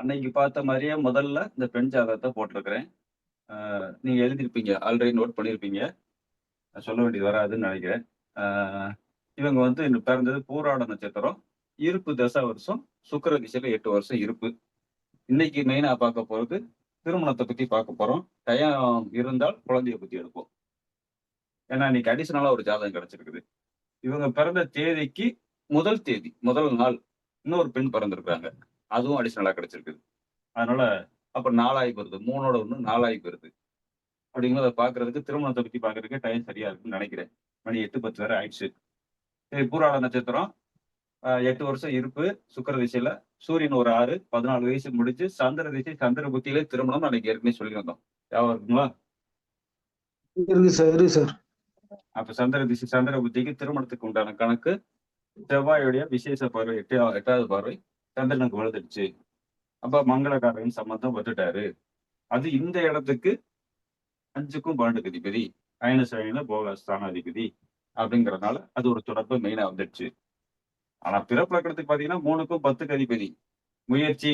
அன்னைக்கு பார்த்த மாதிரியே முதல்ல இந்த பெண் ஜாதகத்தை போட்டிருக்கிறேன். நீங்கள் நீங்க எழுதியிருப்பீங்க. ஆல்ரெடி நோட் பண்ணியிருப்பீங்க. சொல்ல வேண்டியது வராதுன்னு நினைக்கிறேன். இவங்க வந்து இன்னும் பிறந்தது பூராட நட்சத்திரம் இருப்பு தசை வருஷம் சுக்கர திசையில எட்டு வருஷம் இருப்பு. இன்னைக்கு மெயினா பார்க்க போறது திருமணத்தை பத்தி பார்க்க போறோம். டயம் இருந்தால் குழந்தைய பத்தி எடுப்போம். ஏன்னா இன்னைக்கு அடிஷனலா ஒரு ஜாதகம் கிடைச்சிருக்குது. இவங்க பிறந்த தேதிக்கு முதல் தேதி முதல் நாள் இன்னொரு பெண் பிறந்திருக்கிறாங்க. அதுவும் அடிஷனலா கிடைச்சிருக்குது. அதனால அப்ப நாலாகி வருது மூணோட ஒண்ணு நாலாகி வருது அப்படிங்கிறத பாக்குறதுக்கு திருமணத்தை பத்தி பாக்குறதுக்கு டைம் சரியா இருக்குன்னு நினைக்கிறேன். மணி எட்டு பத்து வரை ஆயிடுச்சு. சரி பூராட நட்சத்திரம் எட்டு வருஷம் இருப்பு சுக்கர திசையில சூரியன் ஒரு ஆறு பதினாலு வயசு முடிச்சு சந்திர திசை சந்திர புத்தியிலே திருமணம் அன்னைக்கு ஏற்கனவே சொல்லியிருந்தோம் ஞாபகம் இருக்குங்களா? இருக்கு சார் இருக்கு சார். அப்ப சந்திர திசை சந்திர புத்திக்கு திருமணத்துக்கு உண்டான கணக்கு செவ்வாயுடைய விசேஷ பார்வை எட்டு எட்டாவது பார்வை சந்திரனுக்கு விழுந்துடுச்சு. அப்ப மங்களகாரன் சம்பந்தம் வந்துட்டாரு. அது இந்த இடத்துக்கு அஞ்சுக்கும் பன்னெண்டுக்கு அதிபதி அயன சயன போக ஸ்தானாதிபதி அப்படிங்கறதுனால அது ஒரு தொடர்பு மெயினா வந்துடுச்சு. ஆனா பிறப்பிலக்கணத்துக்கு பாத்தீங்கன்னா மூணுக்கும் பத்துக்கு அதிபதி. முயற்சி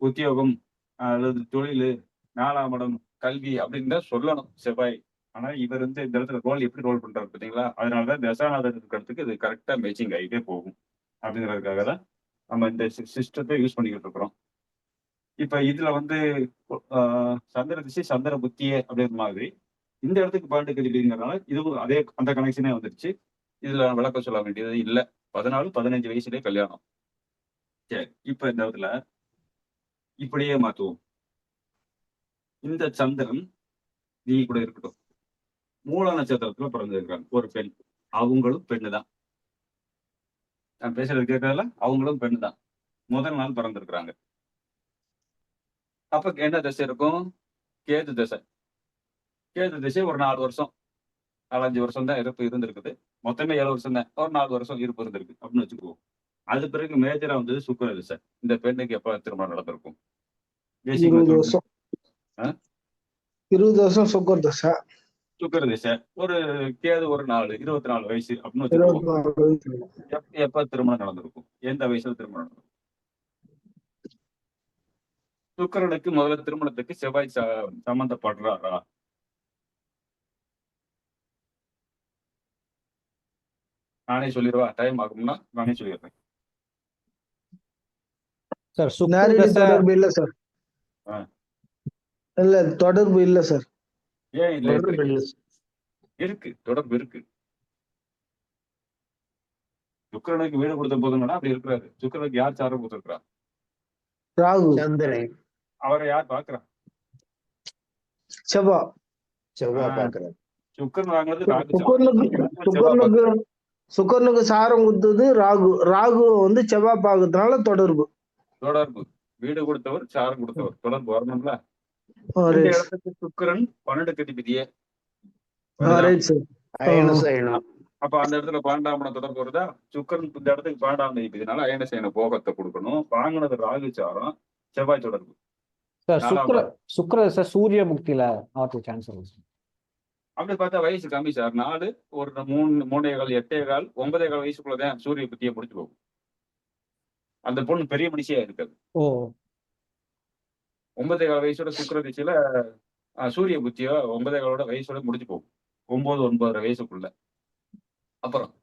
உத்தியோகம் அல்லது தொழில் நாலாம் இடம் கல்வி அப்படின்னு தான் சொல்லணும் செவ்வாய். ஆனா இவர் வந்து இந்த இடத்துல ரோல் எப்படி ரோல் பண்றாரு பாத்தீங்களா? அதனாலதான் தசாநாதன் இருக்கிறதுக்கு இது கரெக்டா மேட்சிங் ஆகிட்டே போகும். அப்படிங்கிறதுக்காக தான் நம்ம இந்த சிஸ்டத்தை யூஸ் பண்ணிக்கிட்டு இருக்கிறோம் இப்ப இதுல வந்து ஆஹ் சந்திர திசை சந்திர புத்தியே அப்படிங்கிற மாதிரி இந்த இடத்துக்கு பாண்டு கதிங்கிறதுனால இதுவும் அதே அந்த கனெக்ஷனே வந்துருச்சு. இதுல விளக்கம் சொல்ல வேண்டியது இல்ல. பதினாலு பதினஞ்சு வயசுலயே கல்யாணம். சரி இப்ப இந்த இடத்துல இப்படியே மாத்துவோம். இந்த சந்திரன் நீ கூட இருக்கட்டும். மூல நட்சத்திரத்துல பிறந்திருக்காங்க ஒரு பெண். அவங்களும் பெண்ணு தான் நான் பேசுறது கேட்கறதுல அவங்களும் பெண்ணு தான். முதல் நாள் பிறந்திருக்கிறாங்க. அப்ப என்ன திசை இருக்கும்? கேது திசை. கேது திசை ஒரு நாலு வருஷம். நாலஞ்சு வருஷம் தான் இருப்பு இருந்திருக்குது. மொத்தமே ஏழு வருஷம் தான். ஒரு நாலு வருஷம் இருப்பு இருந்திருக்கு. அப்படின்னு வச்சுக்குவோம். அது பிறகு மேஜரா வந்தது சுக்கர திசை. இந்த பெண்ணுக்கு எப்ப திருமணம் நடந்திருக்கும்? இருபது வருஷம் சுக்கர் தசை. சுக்கர திசை ஒரு கேது ஒரு நாலு இருபத்தி நாலு வயசு அப்படின்னு வயசு. எப்ப- எப்ப திருமணம் நடந்திருக்கும்? எந்த வயசுல திருமணம் நடந்திருக்கும்? சுக்கரனுக்கு முதல்ல திருமணத்துக்கு செவ்வாய் ச- சம்பந்தப்படுறாரா? நானே சொல்லிடுவா. டைம் ஆகும்னா நானே சொல்லிடுறேன். சார் தொடர்பு இல்ல சார். இல்ல தொடர்பு இல்ல சார். ஏன் இல்ல இருக்கு? இருக்கு தொடர்பு இருக்கு. சுக்கரனுக்கு வீடு கொடுத்த போதுங்கன்னா அப்படி இருக்கிறாரு. சுக்கரனுக்கு யார் சாரம் கொடுத்துருக்கா ராகு. சந்திரன். அவரை யார் பாக்குறா செவ்வா. செவ்வாய் ஆ. பாக்குறாரு சுக்கரன் வாங்கினது ராகு. சுக்கரனுக்கு சுக்கரனுக்கு சுக்கரனுக்கு சாரம் கொடுத்தது ராகு. ராகு வந்து செவ்வாய் பாக்குறதுனால தொடர்பு. தொடர்பு. வீடு கொடுத்தவர் சாரம் கொடுத்தவர். தொடர்பு வரணும்ல? சுக்கிரன்? பன்னெண்டு கதிபதியே ரைட் சார் அயன சயனம் அப்ப அந்த இடத்துல இடம் தொடர்பு வருதா? சுக்கிரன் இந்த இடத்துக்கு பன்னெண்டாம் அதிபதினால அயன சேன போகத்தை கொடுக்கணும். வாங்கினது ராகு சாரம் செவ்வாய் தொடர்பு. சுக்கிர சூரிய சான்ஸ் இருக்கு அப்படி பார்த்தா வயசு கம்மி சார். நாலு ஒரு மூணு மூணே கால் எட்டே கால் ஒன்பதே கால் வயசுக்குள்ளதான் சூரிய புத்தியை முடிச்சு போகும். அந்த பொண்ணு பெரிய மனுஷியா இருக்காது. ஓ. ஒன்பதே கால் வயசோட சுக்கிர திசையில சூரிய புத்தியோ ஒன்பதே காலோட வயசோட முடிஞ்சு போகும். ஒன்பது ஒன்பதரை வயசுக்குள்ள. அப்புறம்.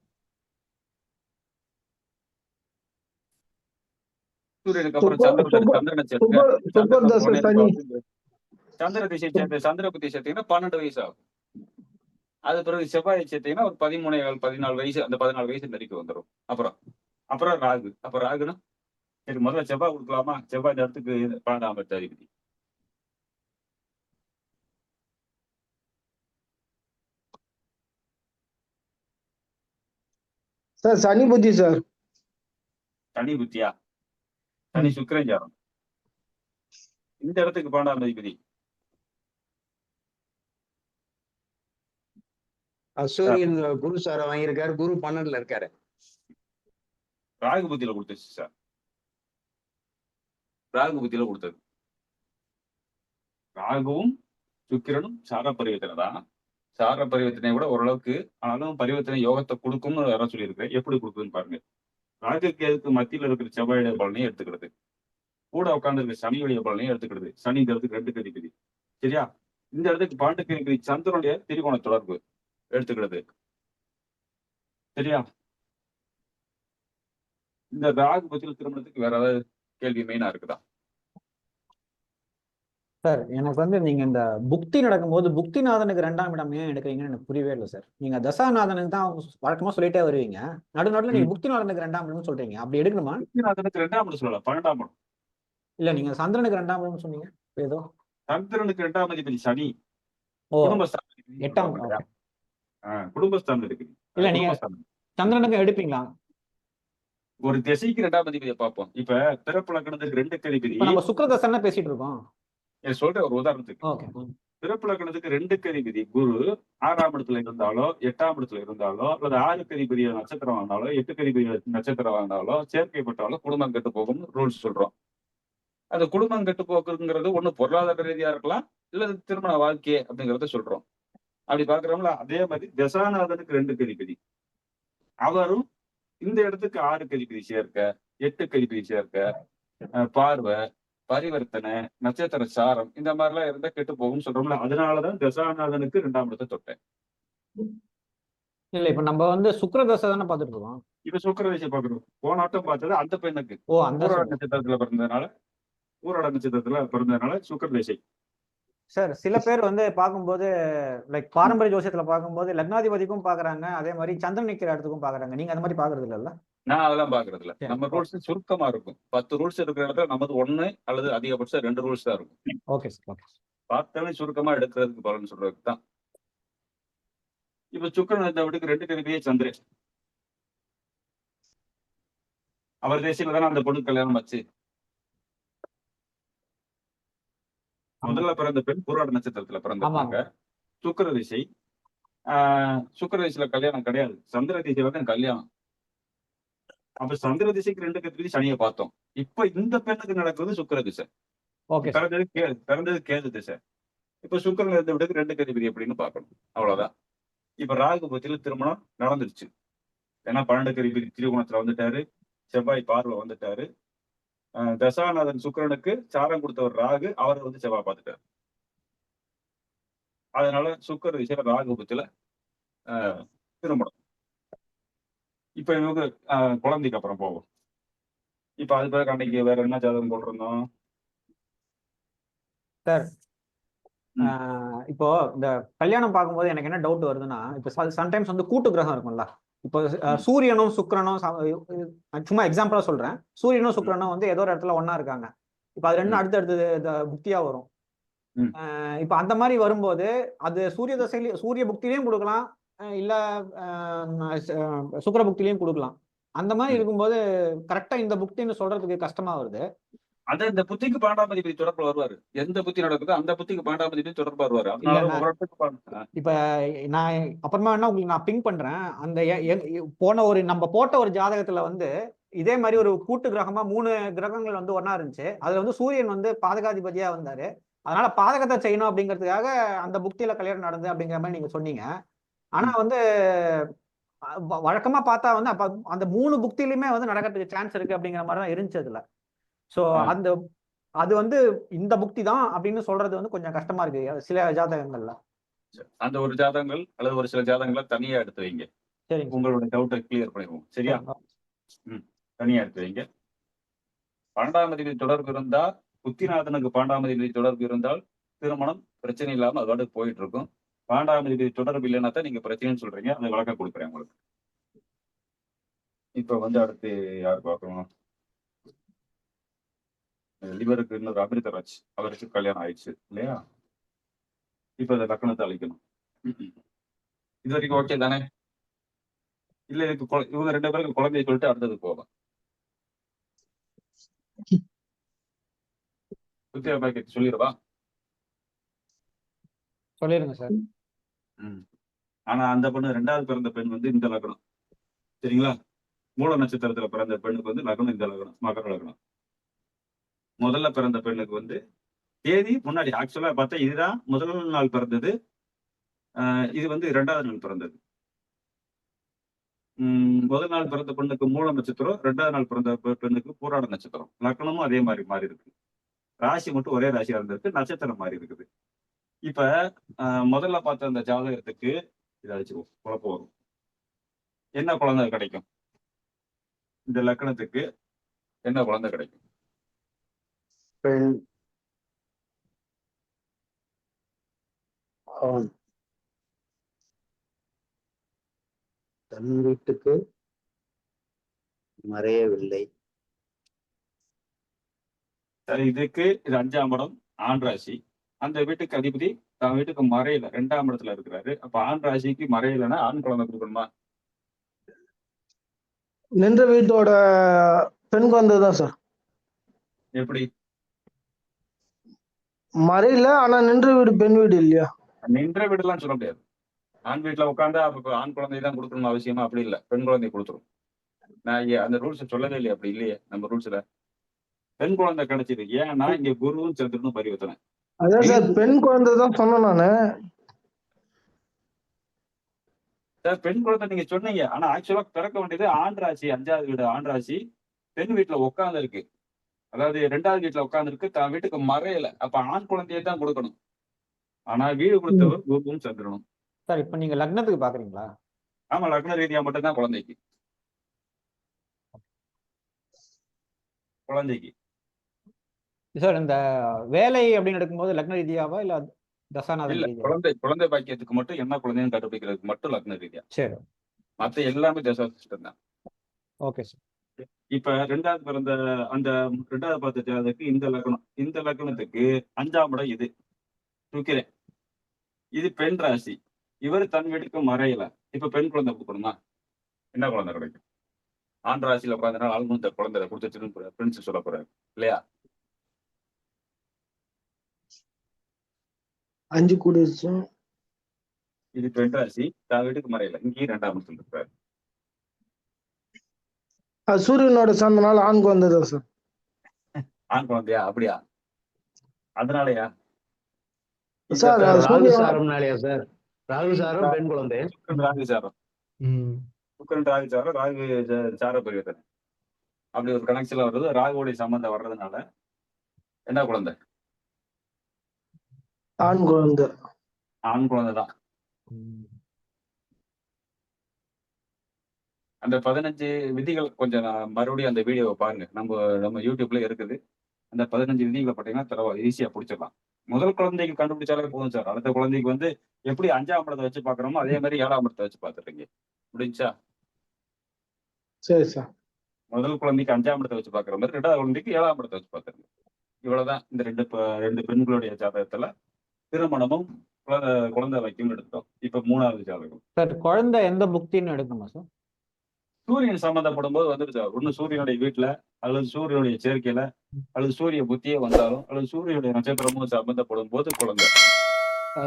சூரியனுக்கு அப்புறம் சந்திரன் சந்திரனை போனே சந்திர திசை சேர்த்து சந்திர புத்தி சேர்த்தீங்கன்னா பன்னெண்டு வயசு ஆகும். அது பிறகு செவ்வாய் சேர்த்தீங்கன்னா ஒரு பதிமூணு பதினாலு வயசு அந்த பதினாலு வயசு நெருக்கி வந்துடும். அப்புறம். அப்புறம் ராகு. அப்ப ராகுனா சரி முதல்ல செவ்வாய் கொடுக்கலாமா? செவ்வாய் இந்த இடத்துக்கு பன்னெண்டாம் அதிபதி. சார் சனி புத்தி சார். சனி புத்தியா? சனி சுக்கிரன் சாரம் இந்த இடத்துக்கு பன்னெண்டாம் அதிபதி. சூரியன் குரு சார வாங்கியிருக்காரு. குரு பன்னெண்டுல இருக்காரு. ராகு புத்தியில கொடுத்துருச்சு சார். ராகு புத்தியில கொடுத்தது ராகுவும் சுக்கிரனும் சார பரிவர்த்தனை தான் சார பரிவர்த்தனை விட ஓரளவுக்கு ஆனாலும் பரிவர்த்தனை யோகத்தை கொடுக்கும்னு யாரும் சொல்லியிருக்கேன் எப்படி கொடுக்குதுன்னு பாருங்க. ராஜகேதுக்கு மத்தியில் மத்தியில இருக்கிற செவ்வாயுடைய பலனையும் எடுத்துக்கிறது. கூட உட்கார்ந்து சனியுடைய பலனையும் எடுத்துக்கிடுது சனிங்கிறதுக்கு ரெண்டு கதிபதி சரியா? இந்த இடத்துக்கு பாண்டு கதிபதி சந்திரனுடைய திரிகோண தொடர்பு எடுத்துக்கிறது. சரியா? இந்த ராகு பத்தியில் திருமணத்துக்கு வேற ஏதாவது கேள்வி மெயினா இருக்குதா? சார் எனக்கு வந்து நீங்க இந்த புக்தி நடக்கும்போது புக்திநாதனுக்கு ரெண்டாம் இடம் ஏன் எடுக்கிறீங்கன்னு எனக்கு புரியவே இல்லை சார். நீங்க தசாநாதனுக்கு தான் வழக்கமா சொல்லிட்டே வருவீங்க. நடு நடுல நீங்க புக்திநாதனுக்கு ரெண்டாம் இடம்னு சொல்றீங்க. அப்படி எடுக்கணுமா? அதற்கு ரெண்டாம் இடம் சொல்லலாம் பன்னெண்டாம் இடம். இல்ல நீங்க சந்திரனுக்கு ரெண்டாம் இடம்னு சொன்னீங்க ஏதோ. சந்திரனுக்கு ரெண்டாம் அதிபதி சனி. குடும்பஸ்தானம் எட்டாம் குடும்பஸ்தானம் இருக்கு. இல்ல, நீங்க-. சந்திரனுக்கு எடுப்பீங்களா? ஒரு திசைக்கு ரெண்டாம் அதிபதியை பார்ப்போம். இப்ப பிறப்பு லக்னத்துக்கு ரெண்டு இப்ப நம்ம சுக்கிரதசன பேசிட்டு இருக்கோம். நான் சொல்றேன் ஒரு உதாரணத்துக்கு பிறப்பு லக்னத்துக்கு ரெண்டு கதிபதி. குரு ஆறாம் இடத்துல இருந்தாலோ எட்டாம் இடத்துல இருந்தாலோ அல்லது ஆறு கதிபதி நட்சத்திரம் வந்தாலோ எட்டு கதிபதி நட்சத்திரம் வந்தாலோ சேர்க்கைப்பட்டாலோ குடும்பம் கெட்டு போகும்னு ரூல்ஸ் சொல்றோம். அந்த குடும்பம் கெட்டு போக்குங்கிறது ஒண்ணு பொருளாதார ரீதியா இருக்கலாம் இல்ல திருமண வாழ்க்கை அப்படிங்கறத சொல்றோம். அப்படி பாக்குறோம்ல அதே மாதிரி தசாநாதனுக்கு ரெண்டு கதிபதி. அவரும் இந்த இடத்துக்கு ஆறு கதிபதி சேர்க்க எட்டு கதிபதி சேர்க்க பார்வை பரிவர்த்தனை நட்சத்திர சாரம் இந்த மாதிரிலாம் இருந்தா கெட்டு போகும்னு சொல்றோம்ல அதனாலதான் தசாநாதனுக்கு ரெண்டாம் இடத்தை தொட்டேன். இல்ல இப்ப நம்ம வந்து சுக்கிரதசை தானே பார்த்துட்டு இருக்கோம். இப்ப சுக்கரதேசை பாக்குறோம் போன ஆட்டம் பார்த்தது அந்த பெண்ணுக்கு ஓ அந்த நட்சத்திரத்துல பிறந்ததுனால ஊராட நட்சத்திரத்துல பிறந்ததுனால சுக்கரதேசை சார் சில பேர் வந்து பார்க்கும்போது லைக் பாரம்பரிய ஜோசியத்துல பார்க்கும்போது லக்னாதிபதிக்கும் பாக்குறாங்க அதே மாதிரி சந்திரன் நிக்கிற இடத்துக்கும் பாக்குறாங்க நீங்க அந்த மாதிரி பாக்குறது இல்லல்ல? நான் அதெல்லாம் பாக்குறது இல்ல. நம்ம ரூல்ஸ் சுருக்கமா இருக்கும். பத்து ரூல்ஸ் இருக்கிற இடத்துல நமது ஒண்ணு அல்லது அதிகபட்சம் ரெண்டு ரூல்ஸ் தான் இருக்கும். ஓகே பார்த்தாலே சுருக்கமா எடுக்கிறதுக்கு பலன் சொல்றதுக்கு தான். இப்ப சுக்கரன் இந்த வீட்டுக்கு ரெண்டு கருவியே சந்திரன். அவர் தேசியில தானே அந்த பொண்ணு கல்யாணம் ஆச்சு. முதல்ல பிறந்த பெண் பூராட நட்சத்திரத்துல பிறந்தாங்க சுக்கர திசை. ஆஹ் சுக்கர திசையில கல்யாணம் கிடையாது. சந்திர திசையில தான் கல்யாணம். அப்ப சந்திர திசைக்கு ரெண்டு கத்திரி சனியை பார்த்தோம். இப்ப இந்த பெண்ணுக்கு நடக்குது சுக்கர திசை. பிறந்தது கே பிறந்தது கேது திசை. இப்ப சுக்கரன் இருந்த விடக்கு ரெண்டு கதிபதி எப்படின்னு பார்க்கணும். அவ்வளவுதான். இப்ப ராகு பத்தியில திருமணம் நடந்துருச்சு. ஏன்னா பன்னெண்டு கதிபதி திரிகோணத்துல வந்துட்டாரு. செவ்வாய் பார்வை வந்துட்டாரு. ஆஹ் தசாநாதன் சுக்கிரனுக்கு சாரம் கொடுத்தவர் ராகு அவரை வந்து செவ்வாய் பார்த்துட்டாரு. அதனால சுக்கர திசையில ராகு பத்தியில ஆஹ் திருமணம். இப்ப இவங்க குழந்தைக்கு அப்புறம் போவோம் இப்ப அது பிறகு அன்னைக்கு வேற என்ன ஜாதகம் போட்டிருந்தோம். ஆஹ் இப்போ இந்த கல்யாணம் பார்க்கும்போது எனக்கு என்ன டவுட் வருதுன்னா இப்போ சம்டைம்ஸ் வந்து கூட்டு கிரகம் இருக்கும்ல. இப்போ சூரியனும் சுக்கிரனும் சும்மா எக்ஸாம்பிளா சொல்றேன். சூரியனும் சுக்கிரனும் வந்து ஏதோ ஒரு இடத்துல ஒண்ணா இருக்காங்க. இப்போ அது ரெண்டும். அடுத்தடுத்து புக்தியா வரும். இப்போ அந்த மாதிரி வரும்போது அது சூரிய தசையில சூரிய புக்திலையும் கொடுக்கலாம். இல்ல ஆஹ் ச- சுக்கிர புக்திலையும் கொடுக்கலாம். அந்த மாதிரி. இருக்கும்போது கரெக்டா இந்த புக்தின்னு சொல்றதுக்கு கஷ்டமா வருது. அது இந்த புத்திக்கு பாண்டாம் அதிபதி தொடர்பு வருவாரு. எந்த புத்தி நடக்குதோ அந்த புத்திக்கு பாண்டாம் அதிபதி தொடர்பு வருவாரு. இல்ல, இப்ப நான் அப்புறமா வேணா உங்களுக்கு நான் பிங் பண்றேன். அந்த போன ஒரு நம்ம போட்ட ஒரு ஜாதகத்துல வந்து இதே மாதிரி ஒரு கூட்டு கிரகமா மூணு கிரகங்கள் வந்து ஒண்ணா இருந்துச்சு. அதுல வந்து சூரியன் வந்து பாதகாதிபதியா வந்தாரு. அதனால பாதகத்தை செய்யணும் அப்படிங்கிறதுக்காக அந்த புக்தியில கல்யாணம் நடந்து அப்படிங்கிற மாதிரி நீங்க சொன்னீங்க. ஆனா வந்து வழக்கமா பார்த்தா வந்து அப்ப அந்த மூணு புக்தியிலுமே வந்து நடக்கிறதுக்கு சான்ஸ் இருக்கு அப்படிங்கிற மாதிரி தான் இருந்துச்சு அதுல சோ ஆ. அந்த அது வந்து இந்த புக்தி தான் அப்படின்னு சொல்றது வந்து கொஞ்சம் கஷ்டமா இருக்கு. சில ஜாதகங்கள்ல. அந்த ஒரு ஜாதகங்கள் அல்லது ஒரு சில ஜாதகங்களை தனியா எடுத்து வைங்க. சரிங்க உங்களுடைய டவுட்டை கிளியர் பண்ணிடுவோம் சரியா? தனியா எடுத்து வைங்க. பன்னெண்டாம் அதிபதி தொடர்பு இருந்தா புத்திநாதனுக்கு பன்னெண்டாம் அதிபதி தொடர்பு இருந்தால் திருமணம் பிரச்சனை இல்லாம அதோட போயிட்டு இருக்கும். வேண்டாம் இது தொடர்பு இல்லைன்னா தான் நீங்க பிரச்சனைன்னு சொல்றீங்க. அந்த விளக்கம் கொடுக்குறேன் உங்களுக்கு. இப்ப வந்து அடுத்து யார் பார்க்கணும்? லிவருக்கு இன்னொரு அமிர்தராஜ். அவருக்கு கல்யாணம் ஆயிடுச்சு இல்லையா? இப்ப இந்த லக்கணத்தை அழிக்கணும். இது வரைக்கும் ஓகே தானே? இல்ல இதுக்கு இவங்க ரெண்டு பேருக்கு குழந்தைய சொல்லிட்டு அடுத்தது போகலாம். சுத்தியா பாக்கெட் சொல்லிடுவா? சொல்லிருங்க சார். ஆனா அந்த பொண்ணு ரெண்டாவது பிறந்த பெண் வந்து இந்த லக்னம். சரிங்களா? மூல நட்சத்திரத்துல பிறந்த பெண்ணுக்கு வந்து லக்னம் இந்த லக்னம் மகர லக்னம். முதல்ல பிறந்த பெண்ணுக்கு வந்து தேதி முன்னாடி. ஆக்சுவலா பார்த்தா இதுதான் முதல் நாள் பிறந்தது. ஆஹ் இது வந்து இரண்டாவது நாள் பிறந்தது. உம் முதல் நாள் பிறந்த பெண்ணுக்கு மூல நட்சத்திரம் ரெண்டாவது நாள் பிறந்த பெண்ணுக்கு பூராட நட்சத்திரம். லக்கணமும் அதே மாதிரி மாறி இருக்கு. ராசி மட்டும் ஒரே ராசியா இருந்திருக்கு நட்சத்திரம் மாறி இருக்குது. இப்ப முதல்ல பார்த்த அந்த ஜாதகத்துக்கு இதாச்சும் குழப்பம் வரும். என்ன குழந்தை கிடைக்கும்? இந்த லக்கணத்துக்கு என்ன குழந்தை கிடைக்கும்? பெண். ஆண். தன் வீட்டுக்கு மறையவில்லை. இதுக்கு இது அஞ்சாம் இடம் ஆண் ராசி. அந்த வீட்டுக்கு அதிபதி தன் வீட்டுக்கு மறையல ரெண்டாம் இடத்துல இருக்கிறாரு. அப்ப ஆண் ராசிக்கு மறையலைன்னா ஆண் குழந்தை கொடுக்கணுமா? நின்ற வீட்டோட பெண் குழந்தை தான் சார். எப்படி? மறையில ஆனா நின்ற வீடு பெண் வீடு இல்லையா? நின்ற வீடுலாம் சொல்ல முடியாது. ஆண் வீட்டுல உட்காந்தா ஆண் குழந்தை தான் கொடுக்கணும் அவசியமா? அப்படி இல்ல. பெண் குழந்தை கொடுத்துரும். நான் அந்த ரூல்ஸ் சொல்லவே இல்லையே. அப்படி இல்லையே நம்ம ரூல்ஸ்ல பெண் குழந்தை கிடைச்சது. ஏன்னா இங்க குருவும் சந்திரனும் பரிவர்த்தனை. அதான் சார் பெண் குழந்தை தான் சொன்னேன் நானு. சார் பெண் குழந்தை நீங்க சொன்னீங்க. ஆனா ஆக்சுவலா பிறக்க வேண்டியது ஆண் ராசி அஞ்சாவது வீடு ஆண் ராசி. பெண் வீட்டுல உட்கார்ந்து இருக்கு அதாவது ரெண்டாவது வீட்டுல உட்கார்ந்து இருக்கு தான் வீட்டுக்கு மறையல. அப்ப ஆண் குழந்தையை தான் கொடுக்கணும். ஆனா வீடு கொடுத்தவர் குருவும் சந்திரனும் சார் இப்போ நீங்க லக்னத்துக்கு பாக்குறீங்களா? ஆமா லக்ன ரீதியா மட்டும்தான் குழந்தைக்கு. குழந்தைக்கு. சார் இந்த வேலை அப்படின்னு எடுக்கும்போது லக்ன ரீதியாவா இல்ல ரீதியா? குழந்தை குழந்தை பாக்கியத்துக்கு மட்டும் என்ன குழந்தைன்னு கண்டுபிடிக்கிறதுக்கு மட்டும் லக்ன ரீதியா. சரி. மத்த எல்லாமே தசா சிஸ்டம் தான். Okay sir. இப்ப ரெண்டாவது பிறந்த அந்த ரெண்டாவது பார்த்த ஜாதகத்துக்கு இந்த லக்னம் இந்த லக்னத்துக்கு அஞ்சாம் இடம் இது. தூக்கிறேன். இது பெண் ராசி. இவர் தன் வீட்டுக்கு மறையல. இப்ப பெண் குழந்தை கொடுக்கணுமா? என்ன குழந்தை கிடைக்கும்? ஆண் ராசியில உட்காந்துனா ஆளுநர் குழந்தை கொடுத்துட்டு பிரின்ஸ் சொல்ல போறாரு. இல்லையா? அஞ்சு கூடி வச்சோம் இது பெண் ராசி தன் வீட்டுக்கு மறையல. இங்கேயும் ரெண்டாம் அது சூரியனோட சேர்ந்தனால ஆண் குழந்தை தான் சார். ஆண் குழந்தையா? அப்படியா? அதனாலயா? சார், ராகு சாரம்னாலயா சார்? ராகு சாரம் பெண் குழந்தை. சுக்கிரன் ராகு சாரம். சுக்கிரன் ராகு சாரம் ராகு சார பரிவர்த்தனை அப்படி ஒரு கனெக்ஷன்ல வருது ராகுவோடைய சம்பந்தம் வர்றதுனால என்ன குழந்தை? ஆண் குழந்தை. ஆண் குழந்தை தான். அந்த பதினஞ்சு விதிகள் கொஞ்சம் மறுபடியும் அந்த வீடியோவை பாருங்க. நம்ம நம்ம யூடியூப்ல இருக்குது. அந்த பதினஞ்சு விதிகளை பார்த்தீங்கன்னா தரவா ஈஸியா பிடிச்சிடலாம். முதல் குழந்தைக்கு கண்டுபிடிச்சாலே போதும் சார். அடுத்த குழந்தைக்கு வந்து எப்படி அஞ்சாம் இடத்தை வச்சு பாக்குறோமோ அதே மாதிரி ஏழாம் இடத்தை வச்சு பார்த்துருங்க முடிஞ்சா சரி சார். முதல் குழந்தைக்கு அஞ்சாம் இடத்தை வச்சு பாக்குற மாதிரி ரெண்டாவது குழந்தைக்கு ஏழாம் இடத்தை வச்சு பாத்துருங்க இவ்வளவுதான். இந்த ரெண்டு ரெண்டு பெண்களுடைய ஜாதகத்துல திருமணமும் குழந்தை வைக்கும் எடுத்தோம். இப்ப மூணாவது ஜாதகம். சார் குழந்தை எந்த புக்தின்னு எடுக்கணுமா சார்? சூரியன் சம்பந்தப்படும் போது வந்துட்டு சார் ஒண்ணு சூரியனுடைய வீட்டுல அல்லது சூரியனுடைய சேர்க்கையில அல்லது சூரிய புத்தியே வந்தாலும் அல்லது சூரியனுடைய நட்சத்திரமும் சம்பந்தப்படும் போது குழந்தை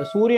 சூரியன்